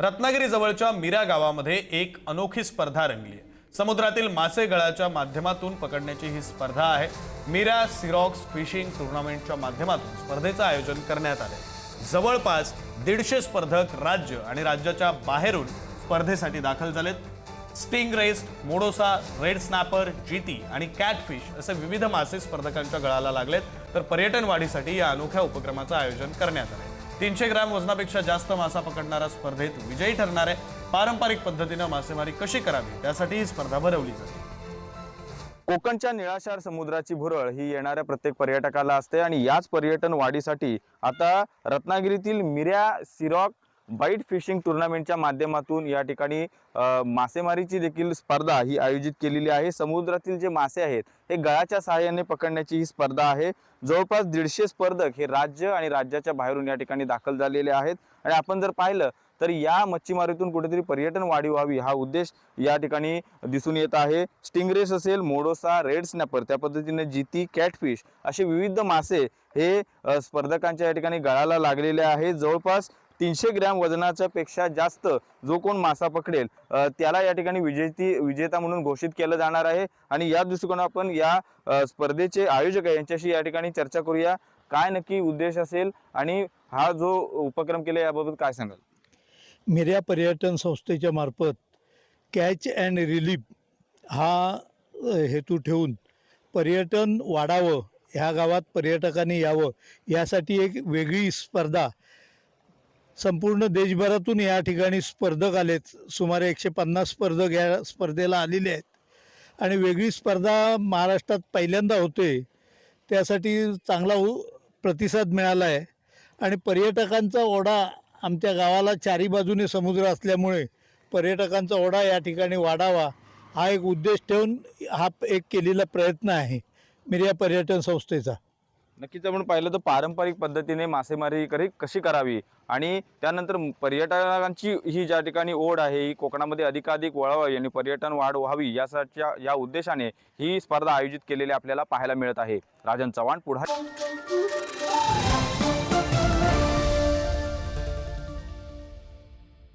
रत्नागिरी जवळच्या मिरा गावामध्ये एक अनोखी स्पर्धा रंगली आहे. समुद्रातील मासे गळाच्या माध्यमातून पकडण्याची ही स्पर्धा आहे. मिरा सिरॉक्स फिशिंग टुर्नामेंटच्या माध्यमातून स्पर्धेचं आयोजन करण्यात आलं जवळपास दीडशे स्पर्धक राज्य आणि राज्याच्या बाहेरून स्पर्धेसाठी दाखल झालेत. स्टिंग रेस्ट मोडोसा रेड स्नॅपर जीती आणि कॅटफिश असे विविध मासे स्पर्धकांच्या गळाला लागलेत. तर पर्यटन वाढीसाठी या अनोख्या उपक्रमाचं आयोजन करण्यात आलं तीनशे ग्रॅम वजनापेक्षा जास्त मासा पकडणारा स्पर्धेत विजयी ठरणार आहे पारंपरिक पद्धतीनं मासेमारी कशी करावी त्यासाठी ही स्पर्धा भरवली जाते. कोकणच्या निळाशार समुद्राची भुरळ ही येणाऱ्या प्रत्येक पर्यटकाला असते आणि याच पर्यटन वाढीसाठी आता रत्नागिरीतील मिऱ्या सिरॉक बाईट फिशिंग टुर्नामेंटच्या माध्यमातून या ठिकाणी मासेमारीची देखील स्पर्धा ही आयोजित केलेली आहे. समुद्रातील जे मासे आहेत हे गळाच्या सहाय्याने पकडण्याची ही स्पर्धा आहे. जवळपास दीडशे स्पर्धक हे राज्य आणि राज्याच्या बाहेरून या ठिकाणी दाखल झालेले आहेत. आणि आपण जर पाहिलं तर या मच्छीमारीतून कुठेतरी पर्यटन वाढी व्हावी हा उद्देश या ठिकाणी दिसून येत आहे. स्टिंगरेस असेल मोडोसा रेड स्नॅपर त्या पद्धतीने जिती कॅटफिश असे विविध मासे हे स्पर्धकांच्या या ठिकाणी गळाला लागलेले आहे जवळपास तीनशे ग्रॅम वजनाच्या पेक्षा जास्त जो कोण मासा पकडेल त्याला या ठिकाणी विजेती विजेता म्हणून घोषित केलं जाणार आहे. आणि या दृष्टिकोनात आपण या स्पर्धेचे आयोजक आहे यांच्याशी या ठिकाणी चर्चा करूया. काय नक्की उद्देश असेल आणि हा जो उपक्रम केला याबाबत काय सांगाल? मिर्या पर्यटन संस्थेच्या मार्फत कॅच अँड रिलीफ हा हेतू ठेवून पर्यटन वाढावं ह्या गावात पर्यटकांनी यावं यासाठी एक वेगळी स्पर्धा संपूर्ण देशभरातून या ठिकाणी स्पर्धक आलेत. सुमारे एकशे पन्नास स्पर्धक या स्पर्धेला आलेले आहेत. आणि वेगळी स्पर्धा महाराष्ट्रात पहिल्यांदा होते. त्यासाठी चांगला उ- प्रतिसाद मिळाला आहे. आणि पर्यटकांचा ओढा आमच्या गावाला चारी बाजूने समुद्र असल्यामुळे पर्यटकांचा ओढा या ठिकाणी वाढावा हा एक उद्देश ठेवून हा एक केलेला प्रयत्न आहे. मिर्या पर्यटन संस्थेचा. नक्कीच आपण पाहिलं तर पारंपरिक पद्धतीने मासेमारी करी कशी करावी? आणि त्यानंतर पर्यटकांची ही ज्या ठिकाणी ओढ आहे ही कोकणामध्ये अधिकाधिक वळावी आणि पर्यटन वाढ व्हावी यासाठीच्या या उद्देशाने ही स्पर्धा आयोजित केलेली आपल्याला पाहायला मिळत आहे. राजन चव्हाण पुढा